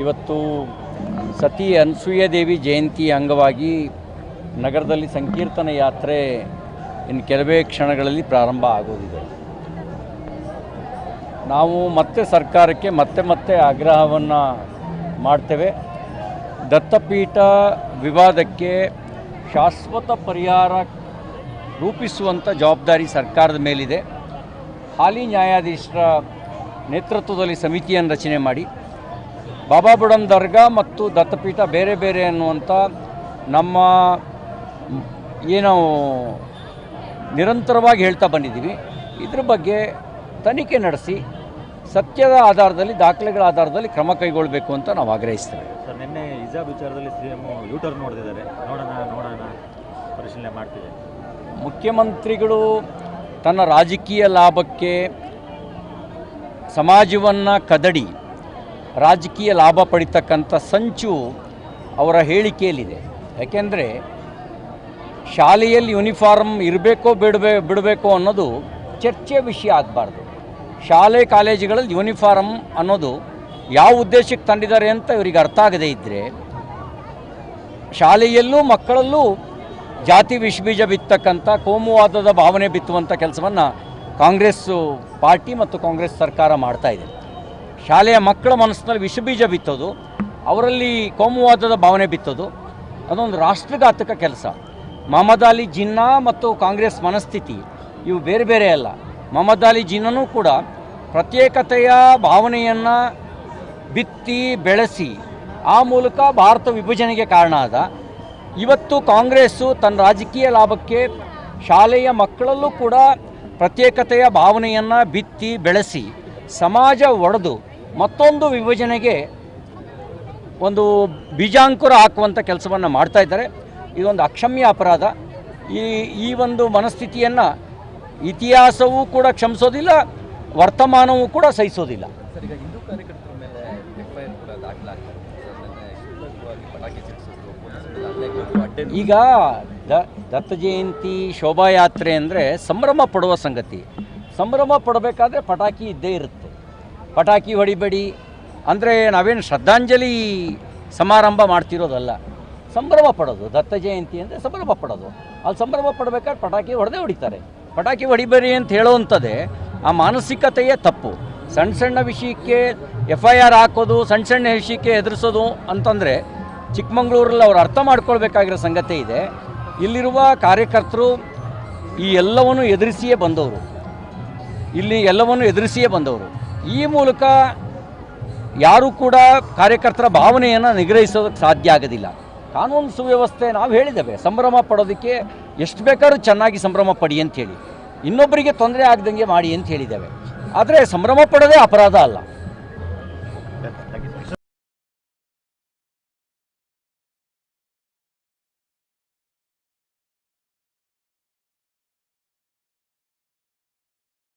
ಇವತ್ತು ಸತಿ ಅನಸೂಯ ದೇವಿ ಜಯಂತಿ ಅಂಗವಾಗಿ ನಗರದಲ್ಲಿ ಸಂಕೀರ್ತನ ಯಾತ್ರೆ ಇನ್ನು ಕೆಲವೇ ಕ್ಷಣಗಳಲ್ಲಿ ಪ್ರಾರಂಭ ಆಗೋದಿದೆ. ನಾವು ಮತ್ತೆ ಸರ್ಕಾರಕ್ಕೆ ಮತ್ತೆ ಮತ್ತೆ ಆಗ್ರಹವನ್ನು ಮಾಡ್ತೇವೆ. ದತ್ತಪೀಠ ವಿವಾದಕ್ಕೆ ಶಾಶ್ವತ ಪರಿಹಾರ ರೂಪಿಸುವಂಥ ಜವಾಬ್ದಾರಿ ಸರ್ಕಾರದ ಮೇಲಿದೆ. ಹಾಲಿ ನ್ಯಾಯಾಧೀಶರ ನೇತೃತ್ವದಲ್ಲಿ ಸಮಿತಿಯನ್ನು ರಚನೆ ಮಾಡಿ. ಬಾಬಾ ಬುಡನ್ ದರ್ಗಾ ಮತ್ತು ದತ್ತಪೀಠ ಬೇರೆ ಬೇರೆ ಅನ್ನುವಂಥ ನಮ್ಮ ಏನು ನಿರಂತರವಾಗಿ ಹೇಳ್ತಾ ಬಂದಿದ್ದೀವಿ. ಇದ್ರ ಬಗ್ಗೆ ತನಿಖೆ ನಡೆಸಿ ಸತ್ಯದ ಆಧಾರದಲ್ಲಿ ದಾಖಲೆಗಳ ಆಧಾರದಲ್ಲಿ ಕ್ರಮ ಕೈಗೊಳ್ಳಬೇಕು ಅಂತ ನಾವು ಆಗ್ರಹಿಸ್ತೇವೆ. ಸರ್ ನಿನ್ನೆ ಇಜಾಬ್ ವಿಚಾರದಲ್ಲಿ ಸಿ ಎಂ ಯೂಟರ್ ನೋಡ್ತಿದ್ದಾರೆ. ನೋಡೋಣ ನೋಡೋಣ ಪರಿಶೀಲನೆ ಮಾಡ್ತಿದೆ ಮುಖ್ಯಮಂತ್ರಿಗಳು ತನ್ನ ರಾಜಕೀಯ ಲಾಭಕ್ಕೆ ಸಮಾಜವನ್ನು ಕದಡಿ ರಾಜಕೀಯ ಲಾಭ ಪಡಿತಕ್ಕಂಥ ಸಂಚು ಅವರ ಹೇಳಿಕೆಯಲ್ಲಿದೆ. ಯಾಕೆಂದರೆ ಶಾಲೆಯಲ್ಲಿ ಯೂನಿಫಾರ್ಮ್ ಇರಬೇಕೋ ಬಿಡಬೇ, ಬಿಡಬೇಕೋ ಅನ್ನೋದು ಚರ್ಚೆ ವಿಷಯ ಆಗಬಾರ್ದು. ಶಾಲೆ, ಕಾಲೇಜುಗಳಲ್ಲಿ ಯೂನಿಫಾರ್ಮ್ ಅನ್ನೋದು ಯಾವ ಉದ್ದೇಶಕ್ಕೆ ತಂದಿದ್ದಾರೆ ಅಂತ ಇವರಿಗೆ ಅರ್ಥ ಆಗದೇ ಇದ್ದರೆ ಶಾಲೆಯಲ್ಲೂ ಮಕ್ಕಳಲ್ಲೂ ಜಾತಿ ವಿಷಬೀಜ ಬಿತ್ತಕ್ಕಂಥ ಕೋಮುವಾದದ ಭಾವನೆ ಬಿತ್ತುವಂಥ ಕೆಲಸವನ್ನು ಕಾಂಗ್ರೆಸ್ಸು ಪಾರ್ಟಿ ಮತ್ತು ಕಾಂಗ್ರೆಸ್ ಸರ್ಕಾರ ಮಾಡ್ತಾ ಇದೆ. ಶಾಲೆಯ ಮಕ್ಕಳ ಮನಸ್ಸಿನಲ್ಲಿ ವಿಷಬೀಜ ಬಿತ್ತೋದು, ಅವರಲ್ಲಿ ಕೋಮುವಾದದ ಭಾವನೆ ಬಿತ್ತೋದು, ಅದೊಂದು ರಾಷ್ಟ್ರಘಾತಕ ಕೆಲಸ. ಮಹಮ್ಮದ್ ಅಲಿ ಜಿನ್ನಾ ಮತ್ತು ಕಾಂಗ್ರೆಸ್ ಮನಸ್ಥಿತಿ ಇವು ಬೇರೆ ಬೇರೆ ಅಲ್ಲ. ಮಹಮ್ಮದ್ ಅಲಿ ಜಿನ್ನನೂ ಕೂಡ ಪ್ರತ್ಯೇಕತೆಯ ಭಾವನೆಯನ್ನು ಬಿತ್ತಿ ಬೆಳೆಸಿ, ಆ ಮೂಲಕ ಭಾರತ ವಿಭಜನೆಗೆ ಕಾರಣ ಆದ. ಇವತ್ತು ಕಾಂಗ್ರೆಸ್ಸು ತನ್ನ ರಾಜಕೀಯ ಲಾಭಕ್ಕೆ ಶಾಲೆಯ ಮಕ್ಕಳಲ್ಲೂ ಕೂಡ ಪ್ರತ್ಯೇಕತೆಯ ಭಾವನೆಯನ್ನು ಬಿತ್ತಿ ಬೆಳೆಸಿ, ಸಮಾಜ ಒಡೆದು ಮತ್ತೊಂದು ವಿಭಜನೆಗೆ ಒಂದು ಬೀಜಾಂಕುರ ಹಾಕುವಂಥ ಕೆಲಸವನ್ನು ಮಾಡ್ತಾ ಇದ್ದಾರೆ. ಇದೊಂದು ಅಕ್ಷಮ್ಯ ಅಪರಾಧ. ಈ ಈ ಒಂದು ಮನಸ್ಥಿತಿಯನ್ನು ಇತಿಹಾಸವೂ ಕೂಡ ಕ್ಷಮಿಸೋದಿಲ್ಲ ವರ್ತಮಾನವೂ ಕೂಡ ಸಹಿಸೋದಿಲ್ಲ. ಈಗ ದ ದತ್ತ ಜಯಂತಿ ಶೋಭಾಯಾತ್ರೆ ಅಂದರೆ ಸಂಭ್ರಮ ಪಡುವ ಸಂಗತಿ. ಸಂಭ್ರಮ ಪಡಬೇಕಾದ್ರೆ ಪಟಾಕಿ ಇದ್ದೇ ಇರುತ್ತೆ. ಪಟಾಕಿ ಹೊಡಿಬೇಡಿ. ಅಂದರೆ ನಾವೇನು ಶ್ರದ್ಧಾಂಜಲಿ ಸಮಾರಂಭ ಮಾಡ್ತಿರೋದಲ್ಲ. ಸಂಭ್ರಮ ಪಡೋದು. ದತ್ತ ಜಯಂತಿ ಅಂದರೆ ಸಂಭ್ರಮ ಪಡೋದು. ಅಲ್ಲಿ ಸಂಭ್ರಮ ಪಡಬೇಕಾದ್ರೆ ಪಟಾಕಿ ಹೊಡೆದೇ ಹೊಡಿತಾರೆ. ಪಟಾಕಿ ಹೊಡಿಬೇಡಿ ಅಂತ ಹೇಳೋವಂಥದ್ದೇ ಆ ಮಾನಸಿಕತೆಯೇ ತಪ್ಪು. ಸಣ್ಣ ಸಣ್ಣ ವಿಷಯಕ್ಕೆ ಎಫ್ ಐ ಆರ್ ಹಾಕೋದು, ಸಣ್ಣ ಸಣ್ಣ ವಿಷಯಕ್ಕೆ ಎದುರಿಸೋದು ಅಂತಂದರೆ ಚಿಕ್ಕಮಂಗ್ಳೂರಲ್ಲಿ ಅವ್ರು ಅರ್ಥ ಮಾಡ್ಕೊಳ್ಬೇಕಾಗಿರೋ ಸಂಗತಿ ಇದೆ. ಇಲ್ಲಿರುವ ಕಾರ್ಯಕರ್ತರು ಈ ಎಲ್ಲವನ್ನು ಎದುರಿಸಿಯೇ ಬಂದವರು. ಇಲ್ಲಿ ಎಲ್ಲವನ್ನು ಎದುರಿಸಿಯೇ ಬಂದವರು. ಈ ಮೂಲಕ ಯಾರೂ ಕೂಡ ಕಾರ್ಯಕರ್ತರ ಭಾವನೆಯನ್ನು ನಿಗ್ರಹಿಸೋದಕ್ಕೆ ಸಾಧ್ಯ ಆಗೋದಿಲ್ಲ. ಕಾನೂನು ಸುವ್ಯವಸ್ಥೆ ನಾವು ಹೇಳಿದ್ದೇವೆ, ಸಂಭ್ರಮ ಪಡೋದಕ್ಕೆ ಎಷ್ಟು ಬೇಕಾದ್ರೂ ಚೆನ್ನಾಗಿ ಸಂಭ್ರಮ ಪಡಿ ಅಂತ ಹೇಳಿ. ಇನ್ನೊಬ್ಬರಿಗೆ ತೊಂದರೆ ಆಗದಂಗೆ ಮಾಡಿ ಅಂತ ಹೇಳಿದ್ದೇವೆ. ಆದರೆ ಸಂಭ್ರಮ ಪಡೋದೇ ಅಪರಾಧ ಅಲ್ಲ.